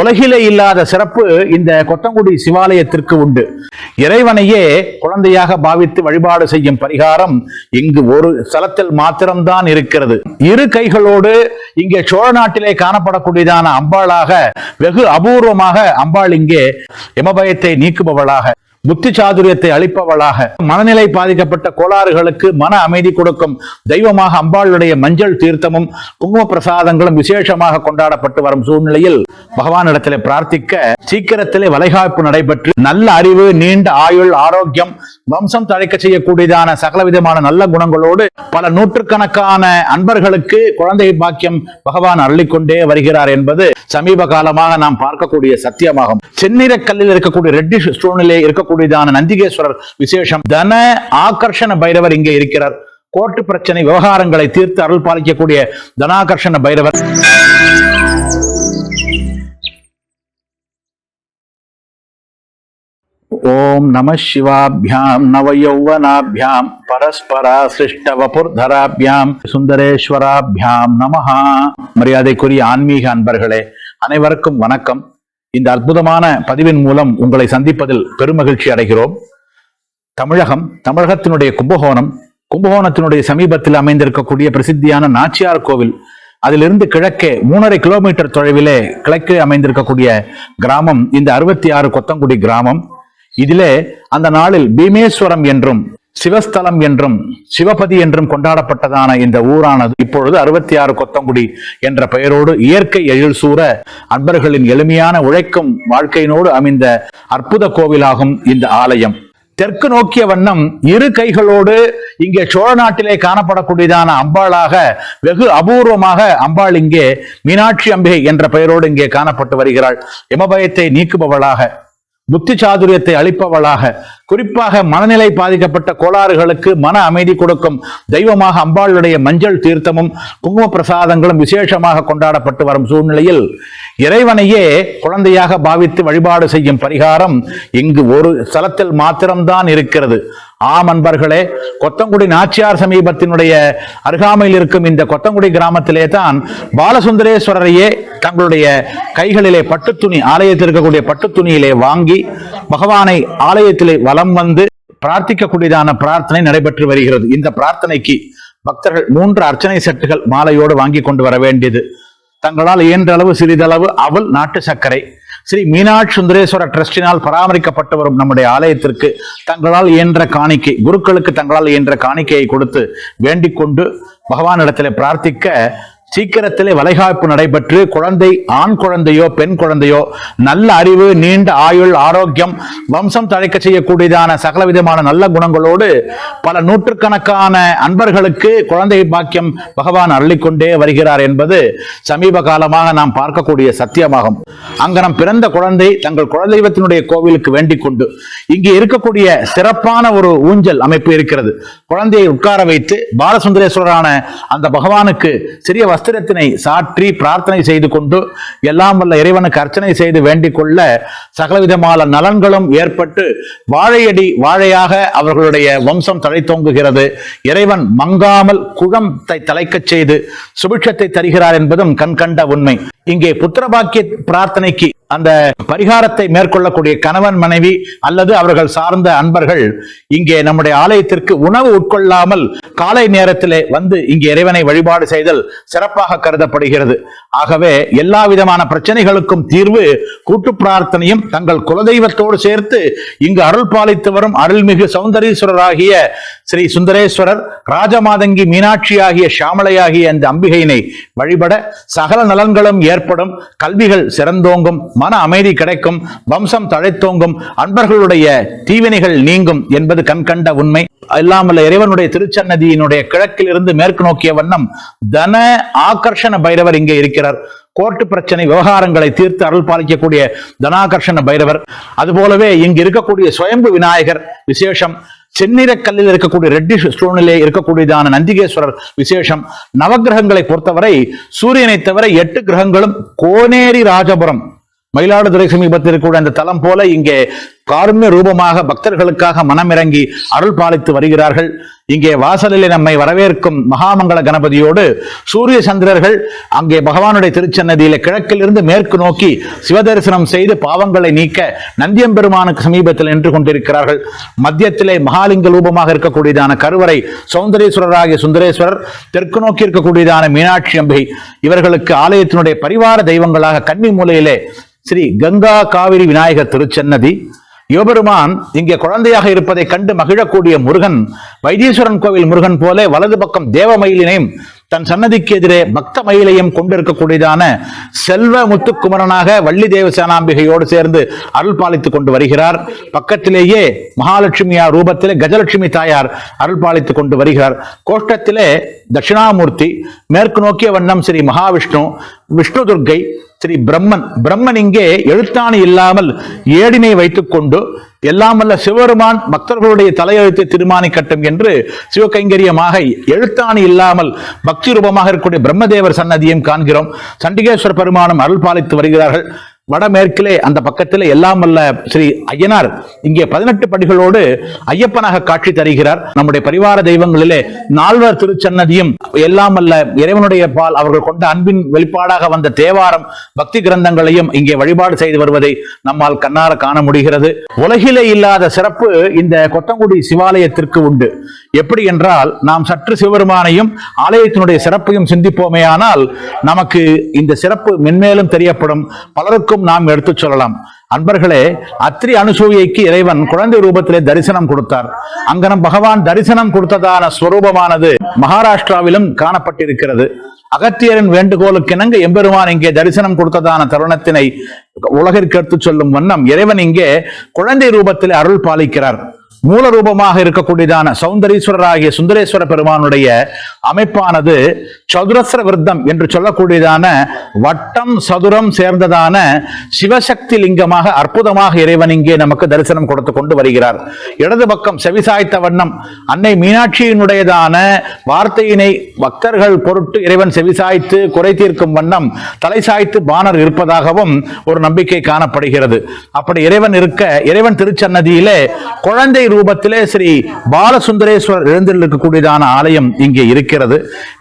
உலகிலே இல்லாத சிறப்பு இந்த கொத்தங்குடி சிவாலயத்திற்கு உண்டு. இறைவனையே குழந்தையாக பாவித்து வழிபாடு செய்யும் பரிகாரம் இங்கு ஒரு ஸ்தலத்தில் மாத்திரம்தான் இருக்கிறது. இரு கைகளோடு இங்கே சோழ நாட்டிலே காணப்படக்கூடியதான அம்பாளாக வெகு அபூர்வமாக அம்பாள் இங்கே எமபயத்தை நீக்குபவளாக. புத்தி சாதுரியத்தை அளிப்பவளாக. மனநிலை பாதிக்கப்பட்ட கோளாறுகளுக்கு மன அமைதி கொடுக்கும் தெய்வமாக அம்பாளுடைய மஞ்சள் தீர்த்தமும் குங்கும பிரசாதங்களும் விசேஷமாக கொண்டாடப்பட்டு வரும் சூழ்நிலையில் பகவானிடத்திலே பிரார்த்திக்க சீக்கிரத்திலே வளைகாப்பு நடைபெற்று நல்ல அறிவு நீண்ட ஆயுள் ஆரோக்கியம் வம்சம் தழைக்க செய்யக்கூடியதான சகல விதமான நல்ல குணங்களோடு பல நூற்றுக்கணக்கான அன்பர்களுக்கு குழந்தை பாக்கியம் பகவான் அள்ளிக்கொண்டே வருகிறார் என்பது சமீப காலமாக நாம் பார்க்கக்கூடிய சத்தியமாகும். செந்நிற கல்லில் இருக்கக்கூடிய ரெட்டிஷ் ஸ்டோனிலே இருக்கக்கூடியதான நந்திகேஸ்வரர் விசேஷம். தன ஆகர்ஷண பைரவர் இங்கே இருக்கிறார். கோர்ட்டு பிரச்சனை விவகாரங்களை தீர்த்து அருள் பாலிக்கக்கூடிய தனாகர்ஷண பைரவர். ஓம் நம சிவாபியாம் நவயௌவனாபியாம் பரஸ்பரா சிருஷ்ட வபுர்தராபியாம் சுந்தரேஸ்வராபியாம் நமஹா. மரியாதைக்குரிய ஆன்மீக அன்பர்களே அனைவருக்கும் வணக்கம். இந்த அற்புதமான பதிவின் மூலம் உங்களை சந்திப்பதில் பெருமகிழ்ச்சி அடைகிறோம். தமிழகம் தமிழகத்தினுடைய கும்பகோணம் கும்பகோணத்தினுடைய சமீபத்தில் அமைந்திருக்கக்கூடிய பிரசித்தியான நாச்சியார் கோவில் அதிலிருந்து கிழக்கே மூணரை கிலோமீட்டர் தொலைவிலே கிழக்கே அமைந்திருக்கக்கூடிய கிராமம் இந்த அறுபத்தி ஆறு கொத்தங்குடி கிராமம். இதிலே அந்த நாளில் பீமேஸ்வரம் என்றும் சிவஸ்தலம் என்றும் சிவபதி என்றும் கொண்டாடப்பட்டதான இந்த ஊரானது இப்பொழுது அறுபத்தி ஆறு கொத்தங்குடி என்ற பெயரோடு இயற்கை எழில் சூற அன்பர்களின் எளிமையான உழைக்கும் வாழ்க்கையினோடு அமைந்த அற்புத கோவிலாகும் இந்த ஆலயம். தெற்கு நோக்கிய வண்ணம் இரு கைகளோடு இங்கே சோழ நாட்டிலே காணப்படக்கூடியதான அம்பாளாக வெகு அபூர்வமாக அம்பாள் இங்கே மீனாட்சி அம்பிகை என்ற பெயரோடு இங்கே காணப்பட்டு வருகிறாள். எமபயத்தை நீக்குபவளாக புத்தி சாதுரியத்தை அளிப்பவளாக குறிப்பாக மனநிலை பாதிக்கப்பட்ட கோளாறுகளுக்கு மன அமைதி கொடுக்கும் தெய்வமாக அம்பாளுடைய மஞ்சள் தீர்த்தமும் குங்கும பிரசாதங்களும் விசேஷமாக கொண்டாடப்பட்டு வரும் சூழ்நிலையில் இறைவனையே குழந்தையாக பாவித்து வழிபாடு செய்யும் பரிகாரம் இங்கு ஒரு ஸ்தலத்தில் மாத்திரம்தான் இருக்கிறது. ஆம் அன்பர்களே கொத்தங்குடி நாச்சியார் சமீபத்தினுடைய அருகாமையில் இருக்கும் இந்த கொத்தங்குடி கிராமத்திலே தான் பாலசுந்தரேஸ்வரரையே தங்களுடைய கைகளிலே பட்டுத்துணி ஆலயத்தில் இருக்கக்கூடிய பட்டுத்துணியிலே வாங்கி பகவானை ஆலயத்திலே வலம் வந்து பிரார்த்திக்கக்கூடியதான பிரார்த்தனை நடைபெற்று வருகிறது. இந்த பிரார்த்தனைக்கு பக்தர்கள் மூன்று அர்ச்சனை செட்டுகள் மாலையோடு வாங்கி கொண்டு வர வேண்டியது. தங்களால் இயன்றளவு சிறிதளவு அவள் நாட்டு சர்க்கரை. ஸ்ரீ மீனாட்சி சுந்தரேஸ்வர டிரஸ்டினால் பராமரிக்கப்பட்டு வரும் நம்முடைய ஆலயத்திற்கு தங்களால் இயன்ற காணிக்கை குருக்களுக்கு தங்களால் இயன்ற காணிக்கையை கொடுத்து வேண்டிக் கொண்டு பகவானிடத்தில் பிரார்த்திக்க சீக்கிரத்திலே வளைகாப்பு நடைபெற்று குழந்தை ஆண் குழந்தையோ பெண் குழந்தையோ நல்ல அறிவு நீண்ட ஆயுள் ஆரோக்கியம் வம்சம் தழைக்க செய்யக்கூடியதான சகல விதமான நல்ல குணங்களோடு பல நூற்றுக்கணக்கான அன்பர்களுக்கு குழந்தை பாக்கியம் பகவான் அள்ளிக்கொண்டே வருகிறார் என்பது சமீப காலமாக நாம் பார்க்கக்கூடிய சத்தியமாகும். அங்கனம் பிறந்த குழந்தை தங்கள் குலதெய்வத்தினுடைய கோவிலுக்கு வேண்டிக் கொண்டு இங்கே இருக்கக்கூடிய சிறப்பான ஒரு ஊஞ்சல் அமைப்பு இருக்கிறது. குழந்தையை உட்கார வைத்து பாலசுந்தரேஸ்வரரான அந்த பகவானுக்கு சிறிய வஸ்திரத்தினை சாற்றி பிரார்த்தனை செய்து கொண்டு எல்லாம் வல்ல இறைவனுக்கு அர்ச்சனை செய்து வேண்டிக் கொள்ள சகலவிதமான நலன்களும் ஏற்பட்டு வாழையடி வாழையாக அவர்களுடைய வம்சம் தழைத்தோங்குகிறது. இறைவன் மங்காமல் குழம்பத்தை தலைக்கச் செய்து சுபிட்சத்தை தருகிறார் என்பதும் கண்கண்ட உண்மை. இங்கே புத்திரபாக்கிய பிரார்த்தனைக்கு அந்த பரிகாரத்தை மேற்கொள்ளக்கூடிய கணவன் மனைவி அல்லது அவர்கள் சார்ந்த அன்பர்கள் இங்கே நம்முடைய ஆலயத்திற்கு உணவு உட்கொள்ளாமல் காலை நேரத்திலே வந்து இங்கே இறைவனை வழிபாடு செய்தல் சிறப்பாக கருதப்படுகிறது. ஆகவே எல்லா விதமான பிரச்சனைகளுக்கும் தீர்வு கூட்டு பிரார்த்தனையும் தங்கள் குலதெய்வத்தோடு சேர்த்து இங்கு அருள் பாலித்து வரும் அருள்மிகு சௌந்தரீஸ்வரராகிய ஸ்ரீ சுந்தரேஸ்வரர் ராஜமாதங்கி மீனாட்சி ஆகிய ஷாமலையாகிய அந்த அம்பிகையினை வழிபட சகல நலன்களும் ஏற்படும். கல்விகள் சிறந்தோங்கும் மன அமைதி கிடைக்கும் வம்சம் தழைத்தோங்கும் அன்பர்களுடைய தீவினைகள் நீங்கும் என்பது கண்கண்ட உண்மை. இல்லாமல் இறைவனுடைய திருச்சன்னதியினுடைய கிழக்கில் இருந்து மேற்கு நோக்கிய வண்ணம் தன ஆகர்ஷண பைரவர் இங்கே இருக்கிறார். கோர்ட்டு பிரச்சனை விவகாரங்களை தீர்த்து அருள் பாலிக்கக்கூடிய தனாகர்ஷண பைரவர். அதுபோலவே இங்கு இருக்கக்கூடிய சுயம்பு விநாயகர் விசேஷம். செந்நிறக்கல்லில் இருக்கக்கூடிய ரெட்டிஷ் ஸ்டோனிலே இருக்கக்கூடியதான நந்திகேஸ்வரர் விசேஷம் நவகிரகங்களை பொறுத்தவரை சூரியனை தவிர எட்டு கிரகங்களும் கோனேரி ராஜபுரம் மயிலாடுதுறை சமீபத்தில் இருக்கக்கூடிய அந்த தலம் போல இங்கே காருண்ய ரூபமாக பக்தர்களுக்காக மனமிறங்கி அருள் பாலித்து வருகிறார்கள். இங்கே வாசலிலே நம்மை வரவேற்கும் மகாமங்கள கணபதியோடு சூரிய சந்திரர்கள் அங்கே பகவானுடைய திருச்சன்னதியில கிழக்கிலிருந்து மேற்கு நோக்கி சிவதரிசனம் செய்து பாவங்களை நீக்க நந்தியம்பெருமானுக்கு சமீபத்தில் நின்று கொண்டிருக்கிறார்கள். மத்தியத்திலே மகாலிங்க ரூபமாக இருக்கக்கூடியதான கருவறை சௌந்தரேஸ்வரராகிய சுந்தரேஸ்வரர் தெற்கு நோக்கி இருக்கக்கூடியதான மீனாட்சி அம்பை இவர்களுக்கு ஆலயத்தினுடைய பரிவார தெய்வங்களாக கன்னி மூலையிலே ஸ்ரீ கங்கா காவிரி விநாயகர் திருச்சன்னதி யுவபெருமான் இங்கே குழந்தையாக இருப்பதை கண்டு மகிழக்கூடிய முருகன் வைத்தீஸ்வரன் கோவில் முருகன் போல வலது பக்கம் தேவமயிலினையும் தன் சன்னதிக்கு எதிரே பக்த மயிலையும் கொண்டிருக்கக்கூடியதான செல்வ முத்துக்குமரனாக வள்ளி தேவசேனாம்பிகையோடு சேர்ந்து அருள் பாலித்துக் கொண்டு வருகிறார். பக்கத்திலேயே மகாலட்சுமியார் ரூபத்திலே கஜலட்சுமி தாயார் அருள் பாலித்துக் கொண்டு வருகிறார். கோஷ்டத்திலே தட்சிணாமூர்த்தி மேற்கு நோக்கிய வண்ணம் ஸ்ரீ மகாவிஷ்ணு விஷ்ணு துர்க்கை ஸ்ரீ பிரம்மன். பிரம்மன் இங்கே எழுத்தாணி இல்லாமல் ஏடினை வைத்துக்கொண்டு எல்லாம் வல்ல சிவபெருமான் பக்தர்களுடைய தலையெழுத்தை தீர்மானிக்கட்டும் என்று சிவகைங்கரியமாக எழுத்தாணி இல்லாமல் பக்தி ரூபமாக இருக்கக்கூடிய பிரம்மதேவர் சன்னதியும் காண்கிறோம். சண்டிகேஸ்வர பெருமானும் அருள் பாலித்து வருகிறார்கள். வடமேற்கிலே அந்த பக்கத்தில் எல்லாம் அல்ல ஸ்ரீ ஐயனார் இங்கே பதினெட்டு படிகளோடு ஐயப்பனாக காட்சி தருகிறார். நம்முடைய பரிவார தெய்வங்களிலே நால்வர் திருச்சன்னதியும் எல்லாம் அல்ல இறைவனுடைய பால் அவர்கள் கொண்ட அன்பின் வெளிப்பாடாக வந்த தேவாரம் பக்தி கிரந்தங்களையும் இங்கே வழிபாடு செய்து வருவதை நம்மால் கண்ணார காண முடிகிறது. உலகிலே இல்லாத சிறப்பு இந்த கொத்தங்குடி சிவாலயத்திற்கு உண்டு. எப்படி என்றால் நாம் சற்று சிவபெருமானையும் ஆலயத்தினுடைய சிறப்பையும் சிந்திப்போமேயானால் நமக்கு இந்த சிறப்பு மென்மேலும் தெரியப்படும். பலருக்கும் நாம் எடுத்துச் சொல்லலாம். அன்பர்களே அத்ரி அனுசூயைக்கு இறைவன் குழந்தை ரூபத்திலே தரிசனம் கொடுத்தார். அங்கனம் பகவான் தரிசனம் கொடுத்ததான ஸ்வரூபமானது மகாராஷ்டிராவிலும் காணப்பட்டிருக்கிறது. அகத்தியரின் வேண்டுகோளுக்கிணங்க எம்பெருமான் இங்கே தரிசனம் கொடுத்ததான தருணத்தினை உலகிற்கு எடுத்துச் சொல்லும் வண்ணம் இறைவன் இங்கே குழந்தை ரூபத்தில் அருள் பாலிக்கிறார். மூல ரூபமாக இருக்கக்கூடியதான சௌந்தரீஸ்வரராகிய சுந்தரேஸ்வர பெருமானுடைய அமைப்பானது சதுரஸ்ர விருத்தம் என்று சொல்லக்கூடியதான வட்டம் சதுரம் சேர்ந்ததான சிவசக்தி லிங்கமாக அற்புதமாக இறைவன் இங்கே நமக்கு தரிசனம் கொடுத்து கொண்டு வருகிறார். இடது பக்கம் செவிசாய்த்த வண்ணம் அன்னை மீனாட்சியினுடையதான வார்த்தையினை பக்தர்கள் பொருட்டு இறைவன் செவிசாய்த்து குறை தீர்க்கும் வண்ணம் தலை சாய்த்து பாணர் இருப்பதாகவும் ஒரு நம்பிக்கை காணப்படுகிறது. அப்படி இறைவன் இருக்க இறைவன் திருச்சன்னதியிலே குழந்தை ரூபத்திலே ஸ்ரீ பாலசுந்தரேஸ்வரர் எழுந்திருக்கக்கூடியதான ஆலயம் இங்கே இருக்கிறது.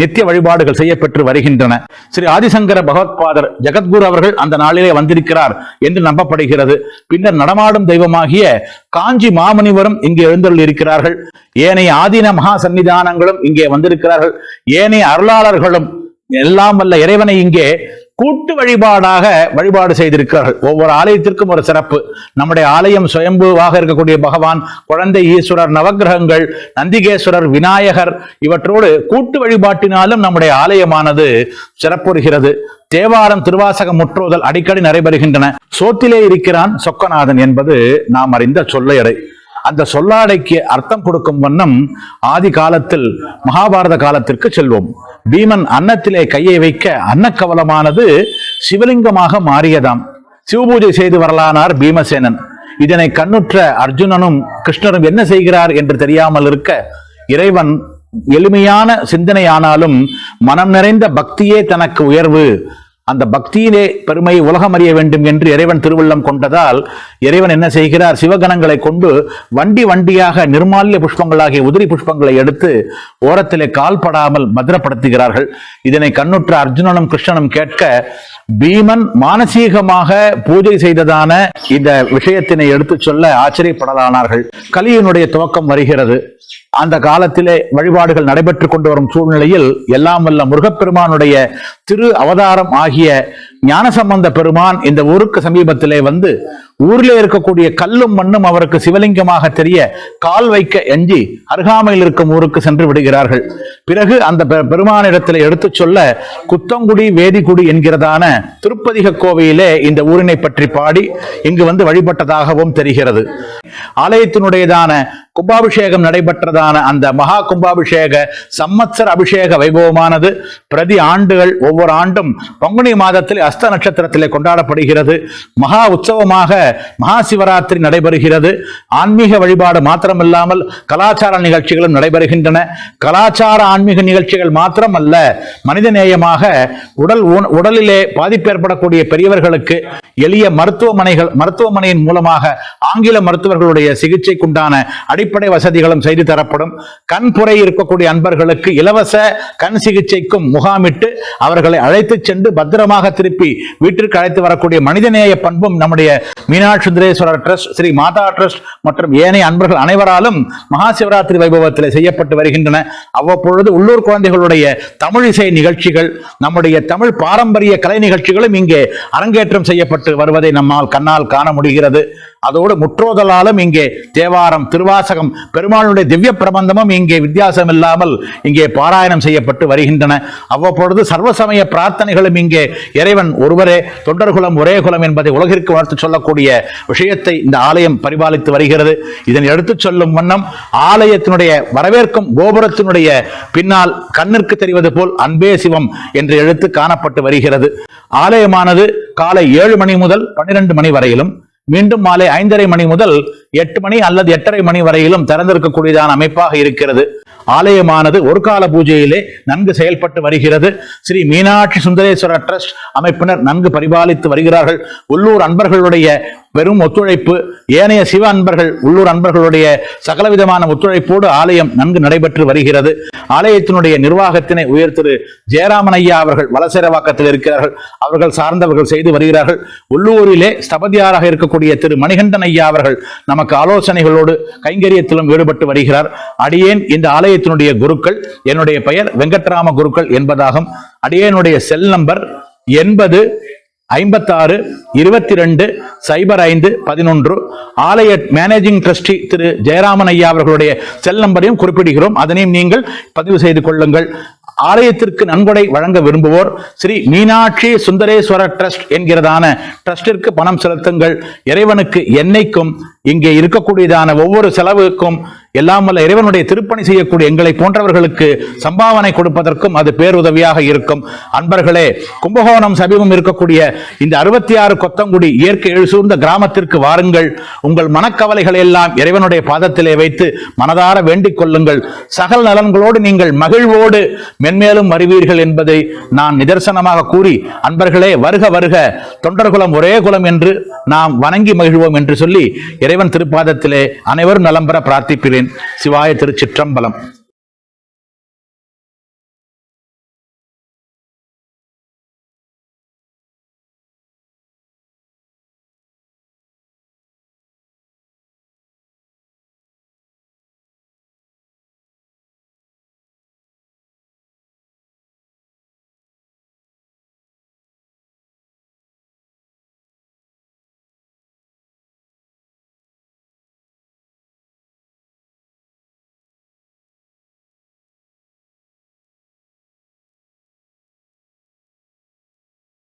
நித்திய வழிபாடுகள் செய்யப்பட்டு வருகின்றன. ஸ்ரீ ஆதிசங்கர பகவத்பாதர் ஜெகத்குரு அவர்கள் அந்த நாளிலே வந்திருக்கிறார் என்று நம்பப்படுகிறது. பின்னர் நடமாடும் தெய்வமாகிய காஞ்சி மாமுனிவரும் இங்கே எழுந்தருள் இருக்கிறார்கள். ஏனைய ஆதீன மகா சன்னிதானங்களும் இங்கே வந்திருக்கிறார்கள். ஏனைய அருளாளர்களும் எல்லாம் வல்ல இறைவனை இங்கே கூட்டு வழிபாடாக வழிபாடு செய்திருக்கிறார்கள். ஒவ்வொரு ஆலயத்திற்கும் ஒரு சிறப்பு. நம்முடைய ஆலயம் சுயம்புவாக இருக்கக்கூடிய பகவான் குழந்தை ஈஸ்வரர் நவக்கிரகங்கள் நந்திகேஸ்வரர் விநாயகர் இவற்றோடு கூட்டு வழிபாட்டினாலும் நம்முடைய ஆலயமானது சிறப்புறுகிறது. தேவாரம் திருவாசகம் முற்றோதல் அடிக்கடி நடைபெறுகின்றன. சோத்திலே இருக்கிறான் சொக்கநாதன் என்பது நாம் அறிந்த சொல்லையடை. அந்த சொல்லாடைக்கு அர்த்தம் கொடுக்கும் வண்ணம் ஆதி காலத்தில் மகாபாரத காலத்திற்கு செல்வோம். பீமன் அன்னத்திலே கையை வைக்க அன்னக்கவலமானது சிவலிங்கமாக மாறியதாம். சிவபூஜை செய்து வரலானார் பீமசேனன். இதனை கண்ணுற்ற அர்ஜுனனும் கிருஷ்ணரும் என்ன செய்கிறார் என்று தெரியாமல் இருக்க இறைவன் எளிமையான சிந்தனையானாலும் மனம் நிறைந்த பக்தியே தனக்கு உயர்வு. அந்த பக்தியிலே பெருமை உலகம் அறிய வேண்டும் என்று இறைவன் திருவள்ளம் கொண்டதால் இறைவன் என்ன செய்கிறார்? சிவகணங்களை கொண்டு வண்டி வண்டியாக நிர்மால்ய புஷ்பங்களாகிய உதிரி புஷ்பங்களை எடுத்து ஓரத்திலே கால்படாமல் பத்திரப்படுத்துகிறார்கள். இதனை கண்ணுற்ற அர்ஜுனனும் கிருஷ்ணனும் கேட்க பீமன் மானசீகமாக பூஜை செய்ததான இந்த விஷயத்தினை எடுத்துச் சொல்ல ஆச்சரியப்படலானார்கள். கலியினுடைய துவக்கம் வருகிறது. அந்த காலத்திலே வழிபாடுகள் நடைபெற்றுக் கொண்டு வரும் சூழ்நிலையில் எல்லாம் வல்ல முருகப்பெருமானுடைய திரு அவதாரம் ஆகிய ஞானசம்பந்த பெருமான் இந்த ஊருக்கு சமீபத்திலே வந்து ஊரிலே இருக்கக்கூடிய கல்லும் மண்ணும் அவருக்கு சிவலிங்கமாக தெரிய கால் வைக்க எஞ்சி அருகாமையில் இருக்கும் ஊருக்கு சென்று விடுகிறார்கள். பிறகு அந்த பெ- பெருமானிடத்தில் எடுத்துச் சொல்ல குத்தங்குடி வேதிக்குடி என்கிறதான திருப்பதிக கோவையிலே இந்த ஊரினை பற்றி பாடி இங்கு வந்து வழிபட்டதாகவும் தெரிகிறது. ஆலயத்தினுடையதான கும்பாபிஷேகம் நடைபெற்றதான அந்த மகா கும்பாபிஷேக சம்மத்சர அபிஷேக வைபவமானது பிரதி ஆண்டுகள் ஒவ்வொரு ஆண்டும் பங்குனி மாதத்தில் அஸ்த நட்சத்திரத்திலே கொண்டாடப்படுகிறது. மகா உற்சவமாக மகா சிவராத்திரி நடைபெறுகிறது. ஆன்மீக வழிபாடு மாத்திரமில்லாமல் கலாச்சார நிகழ்ச்சிகளும் நடைபெறுகின்றன. கலாச்சார ஆன்மீக நிகழ்ச்சிகள் மாத்திரமல்ல மனிதநேயமாக உடல் உடலிலே பாதிப்பு ஏற்படக்கூடிய பெரியவர்களுக்கு எளிய மருத்துவமனைகள் மருத்துவமனையின் மூலமாக ஆங்கில மருத்துவர்களுடைய சிகிச்சைக்குண்டான அடி அடிப்படை வசதிகளும் செய்து தரப்படும். கண்புரை இருக்கக்கூடிய அன்பர்களுக்கு இலவச கண் சிகிச்சைக்கும் முகாமிட்டு அவர்களை அழைத்துச் சென்று பத்திரமாக திருப்பி வீட்டிற்கு அழைத்து வரக்கூடிய மனிதநேய பண்பும் நம்முடைய மீனாட்சி சுந்தரேஸ்வரர் ட்ரஸ்ட் ஸ்ரீ மாதா ட்ரஸ்ட் மற்றும் ஏனைய அன்பர்கள் அனைவராலும் மகா சிவராத்திரி வைபவத்தில் செய்யப்பட்டு வருகின்றன. அவ்வப்பொழுது உள்ளூர் குழந்தைகளுடைய தமிழ் இசை நிகழ்ச்சிகள் நம்முடைய தமிழ் பாரம்பரிய கலை நிகழ்ச்சிகளும் இங்கே அரங்கேற்றம் செய்யப்பட்டு வருவதை நம்மால் கண்ணால் காண முடிகிறது. அதோடு முற்றோதலாலும் இங்கே தேவாரம் திருவாசகம் பெருமாளுடைய திவ்ய பிரபந்தமும் இங்கே வித்தியாசம் இல்லாமல் இங்கே பாராயணம் செய்யப்பட்டு வருகின்றன. அவ்வப்பொழுது சர்வசமய பிரார்த்தனைகளும் இங்கே இறைவன் ஒருவரே தொண்டர்குலம் ஒரே குலம் என்பதை உலகிற்கு வளர்த்து சொல்லக்கூடிய விஷயத்தை இந்த ஆலயம் பரிபாலித்து வருகிறது. இதனை எடுத்துச் சொல்லும் வண்ணம் ஆலயத்தினுடைய வரவேற்கும் கோபுரத்தினுடைய பின்னால் கண்ணிற்கு தெரிவது போல் அன்பே சிவம் என்று எழுத்து காணப்பட்டு வருகிறது. ஆலயமானது காலை ஏழு மணி முதல் பன்னிரண்டு மணி வரையிலும் மீண்டும் மாலை ஐந்தரை மணி முதல் எட்டு மணி அல்லது எட்டரை மணி வரையிலும் திறந்திருக்கக்கூடியதான அமைப்பாக இருக்கிறது. ஆலயமானது ஒரு கால பூஜையிலே நன்கு செயல்பட்டு வருகிறது. ஸ்ரீ மீனாட்சி சுந்தரேஸ்வரர் டிரஸ்ட் அமைப்பினர் நன்கு பரிபாலித்து வருகிறார்கள். உள்ளூர் அன்பர்களுடைய பெரும் ஒத்துழைப்பு ஏனைய சிவ அன்பர்கள் உள்ளூர் அன்பர்களுடைய சகலவிதமான ஒத்துழைப்போடு ஆலயம் நன்கு நடைபெற்று வருகிறது. ஆலயத்தினுடைய நிர்வாகத்தினை உயர் திரு ஜெயராமன் ஐயா அவர்கள் வலசேரவாக்கத்தில் இருக்கிறார்கள். அவர்கள் சார்ந்தவர்கள் செய்து வருகிறார்கள். உள்ளூரிலே ஸ்தபதியாராக இருக்கக்கூடிய திரு மணிகண்டன் ஐயா அவர்கள் நமக்கு ஆலோசனைகளோடு கைங்கரியத்திலும் ஈடுபட்டு வருகிறார். அடியேன் இந்த ஆலயத்தினுடைய குருக்கள் என்னுடைய பெயர் வெங்கட்ராம குருக்கள் என்பதாகும். அடியேனுடைய செல் நம்பர் எண்பது ஐம்பத்தாறு இருபத்தி ரெண்டு சைபர் ஐந்து பதினொன்று. ஆலய மேனேஜிங் ட்ரஸ்டி திரு ஜெயராமன் ஐயா அவர்களுடைய செல் நம்பரையும் குறிப்பிடுகிறோம். அதனையும் நீங்கள் பதிவு செய்து கொள்ளுங்கள். ஆலயத்திற்கு நன்கொடை வழங்க விரும்புவோர் ஸ்ரீ மீனாட்சி சுந்தரேஸ்வரர் ட்ரஸ்ட் என்கிறதான ட்ரஸ்டிற்கு பணம் செலுத்துங்கள். இறைவனுக்கு என்னைக்கும் இங்கே இருக்கக்கூடியதான ஒவ்வொரு செலவுக்கும் எல்லாம் வல்ல இறைவனுடைய திருப்பணி செய்யக்கூடிய எங்களை போன்றவர்களுக்கு சம்பாவனை கொடுப்பதற்கும் அது பேருதவியாக இருக்கும். அன்பர்களே கும்பகோணம் சமீபம் இருக்கக்கூடிய இந்த அறுபத்தி ஆறு கொத்தங்குடி இயற்கை எழுசூர்ந்த கிராமத்திற்கு வாருங்கள். உங்கள் மனக்கவலைகளை எல்லாம் இறைவனுடைய பாதத்திலே வைத்து மனதார வேண்டிக் கொள்ளுங்கள். சகல நலன்களோடு நீங்கள் மகிழ்வோடு மென்மேலும் வருவீர்கள் என்பதை நான் நிதர்சனமாக கூறி அன்பர்களே வருக வருக. தொண்டர்குலம் ஒரே குலம் என்று நாம் வணங்கி மகிழ்வோம் என்று சொல்லி இறைவன் திருப்பாதத்திலே அனைவரும் நலம்பெற பிரார்த்திக்கிறேன். சிவாய திருச்சிற்றம்பலம்.